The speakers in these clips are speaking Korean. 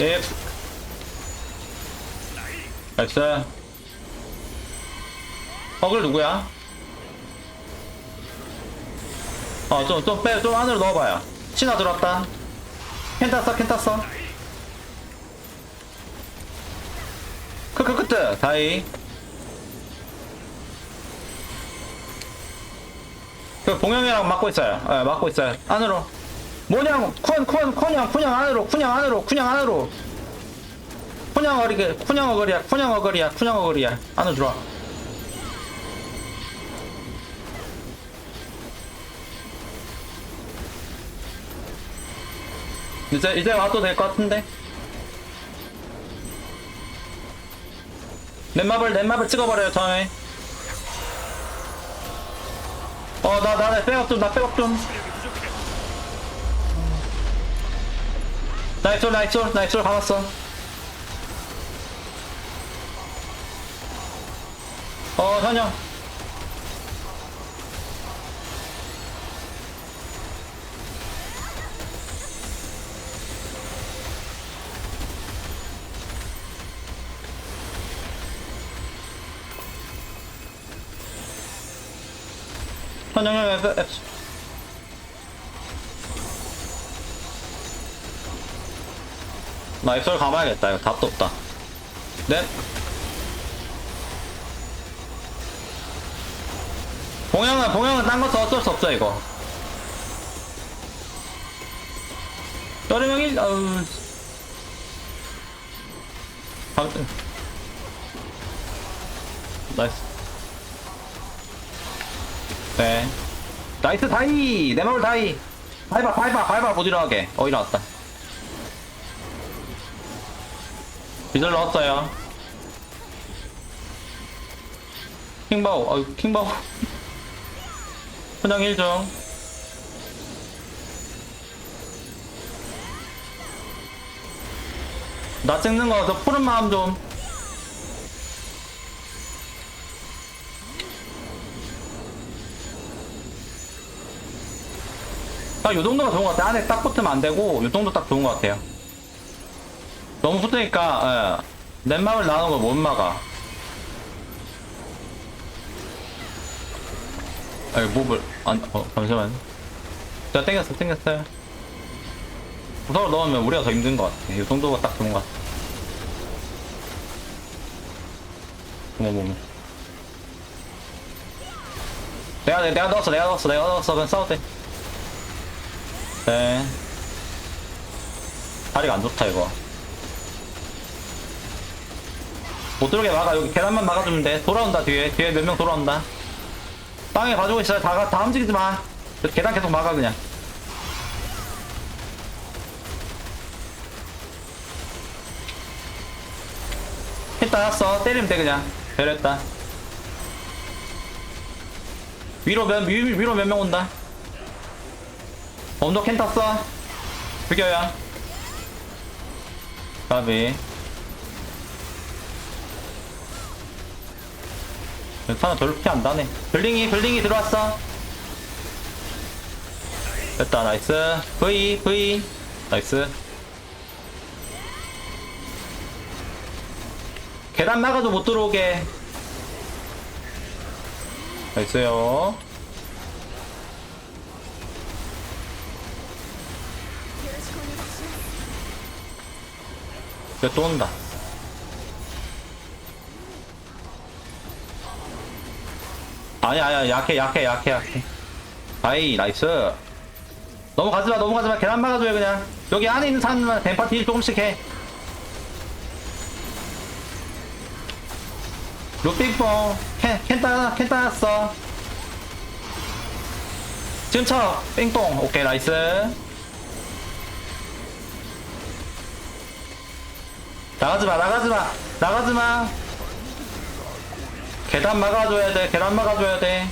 예. 나이스. 버글 누구야? 어, 좀, 좀 빼, 좀 안으로 넣어봐요. 신화 들어왔다. 캔 땄어, 캔 땄어. 크크크트, 다이. 그 봉영이랑 막고 있어요. 예, 막고 있어요. 안으로. 쿤, 쿤, 쿤냥, 쿤냥 안으로, 쿤냥 안으로, 쿤냥 안으로. 쿤냥 어리게, 쿤냥 어거리야, 쿤냥 어거리야, 쿤냥 어거리야. 안으로 들어와. 이제, 이제 와도 될 것 같은데? 넷마블, 넷마블 찍어버려요, 처음에. 어, 나, 나, 나 백업 좀, 나 백업 좀. 나이스, 나이스, 나이스, 가봤어. 어, 현영. 현영, 현영, F, F. 나 엑설 가봐야겠다. 이거 답도 없다. 넷. 봉영은, 봉영은 딴 것도 어쩔 수 없어, 이거. 여름형이, 어우. 아무튼. 나이스. 네. 나이스 다이! 내 마을 다이! 밟아, 밟아, 밟아, 못 일어나게. 어, 일어났다. 비절 넣었어요. 킹바오, 어유 킹바오. 분양 1중. 나 찍는 거서 푸른 마음 좀. 딱요 정도가 좋은 것 같아. 안에 딱 붙으면 안 되고, 요 정도 딱 좋은 것 같아요. 너무 붙으니까, 예. 넷막을 나오는 걸 못 막아. 아니, 몹을, 안, 어, 잠시만. 자, 땡겼어, 땡겼어요. 구석을 넣으면 우리가 더 힘든 것 같아. 이 정도가 딱 좋은 것 같아. 어머, 어머. 내가, 내가 넣었어, 내가 넣었어, 내가 넣었어. 그냥 싸워도 돼. 네. 다리가 안 좋다, 이거. 못 들어오게 막아. 여기 계단만 막아주면 돼. 돌아온다, 뒤에. 뒤에 몇 명 돌아온다. 빵에 가지고 있어요. 다, 가- 다 움직이지 마. 그 계단 계속 막아, 그냥. hit따았어 때리면 돼, 그냥. 배렸다. 위로 몇, 위, 위로 몇 명 온다. 언더 캔 탔어. 죽여요. 가비. 괜찮아, 저렇게 안 다네. 블링이, 블링이 들어왔어. 됐다, 나이스. V, V. 나이스. 계단 막아도 못 들어오게. 나이스요. 또 온다. 아니, 아니, 약해, 약해, 약해, 약해. 아이, 나이스. 넘어가지 마, 넘어가지 마. 계단 막아줘요, 그냥. 여기 안에 있는 사람만 뱀파 딜 조금씩 해. 루핑뽕. 캔, 캔 따, 캔 따놨어. 지금 쳐. 삥뽕. 오케이, 나이스. 나가지 마, 나가지 마, 나가지 마. 계단 막아줘야 돼, 계단 막아줘야 돼.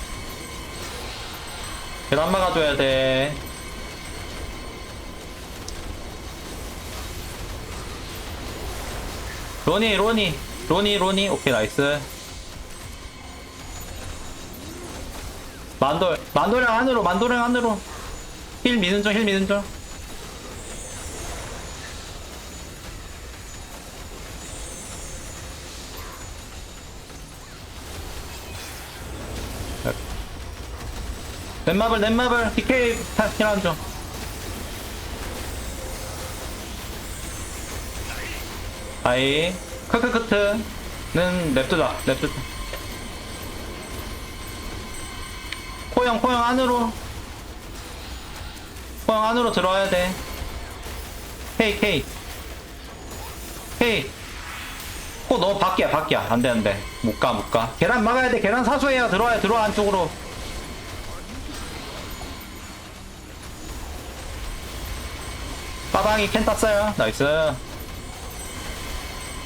계단 막아줘야 돼. 로니, 로니, 로니, 로니. 오케이, 나이스. 만돌, 만돌형 안으로, 만돌형 안으로. 힐 미는 중, 힐 미는 중. 넷마블 넷마블. DK 타키란 좀 아이 크크크트는 냅두다 냅두다 코형 코형 안으로. 코형 안으로 들어와야 돼. K K K 코 너무 밖이야 밖이야. 안돼. 못 가 못가. 계란 막아야 돼. 계란 사수해야 들어와야 들어와 안쪽으로 빠방이 캔 땄어요. 나이스.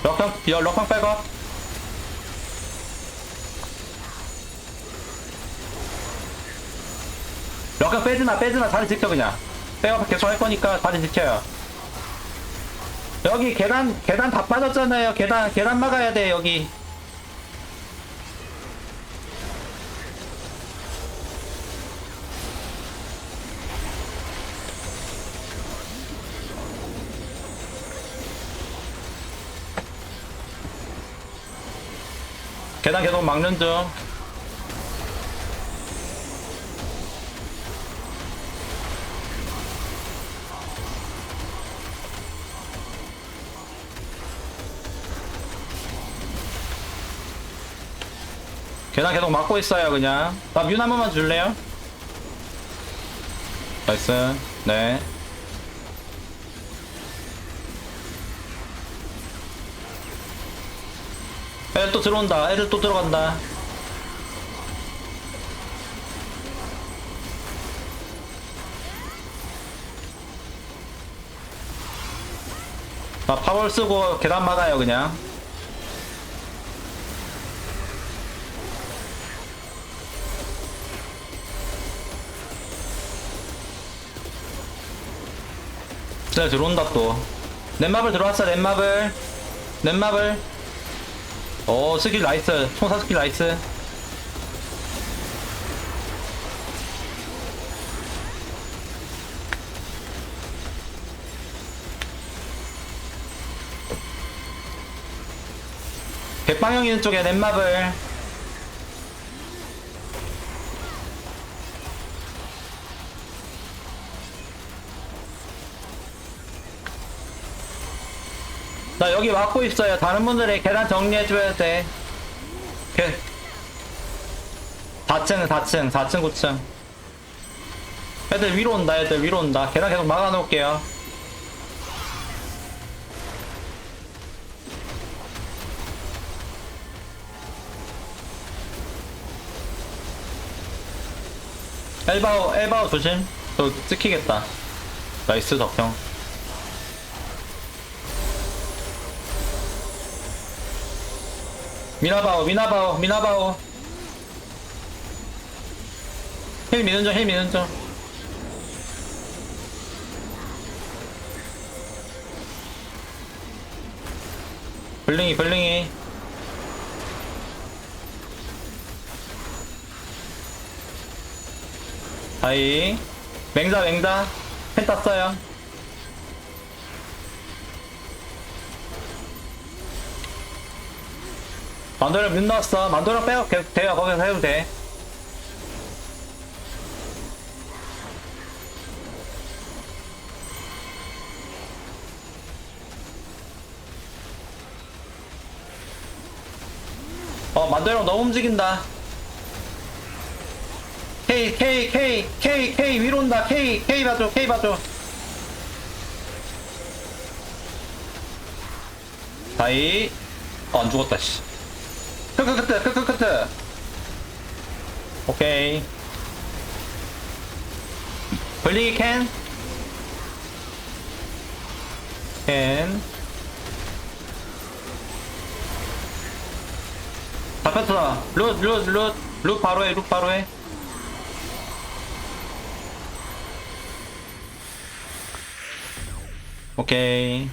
럭형 럭형 백업. 럭형 빼지마 빼지마 자리 지켜 그냥. 백업 계속 할 거니까 자리 지켜요. 여기 계단 계단 다 빠졌잖아요. 계단 계단 막아야 돼 여기 계단 계속 막는 중. 계단 계속 막고 있어요 그냥. 나뮤 한 번만 줄래요? 나이스. 네 애들 또 들어온다. 애들 또 들어간다. 나 파벌 쓰고 계단 막아요 그냥. 네 들어온다 또. 넷마블 들어왔어 넷마블. 넷마블 오 스킬 나이스. 총사 스킬 나이스. 백방향 있는 쪽에 넷마블 나 여기 막고 있어요. 다른 분들의 계단 정리해줘야 돼. 그 4층, 4층, 4층, 9층. 애들 위로 온다, 애들 위로 온다. 계단 계속 막아놓을게요. 엘바오, 엘바오 조심. 저 찍히겠다. 나이스, 덕형. 미나바오 미나바오 미나바오. 힐 미는 중 힐 미는 중. 블링이 블링이. 다이. 맹자 맹자. 펜 땄어요 만도랑 문 나왔어. 만도랑 빼고 계속. 거기서 해도 돼. 어, 만도랑 너무 움직인다. K, K, K, K, K 위로 온다. K, K 봐줘, K 봐줘. 다이. 어, 안 죽었다, 씨. 크크크트 크크크트 오케이 블리기 캔? 캔 잡혔어 룻 룻 룻 룻 바로 해 룻 바로 해 오케이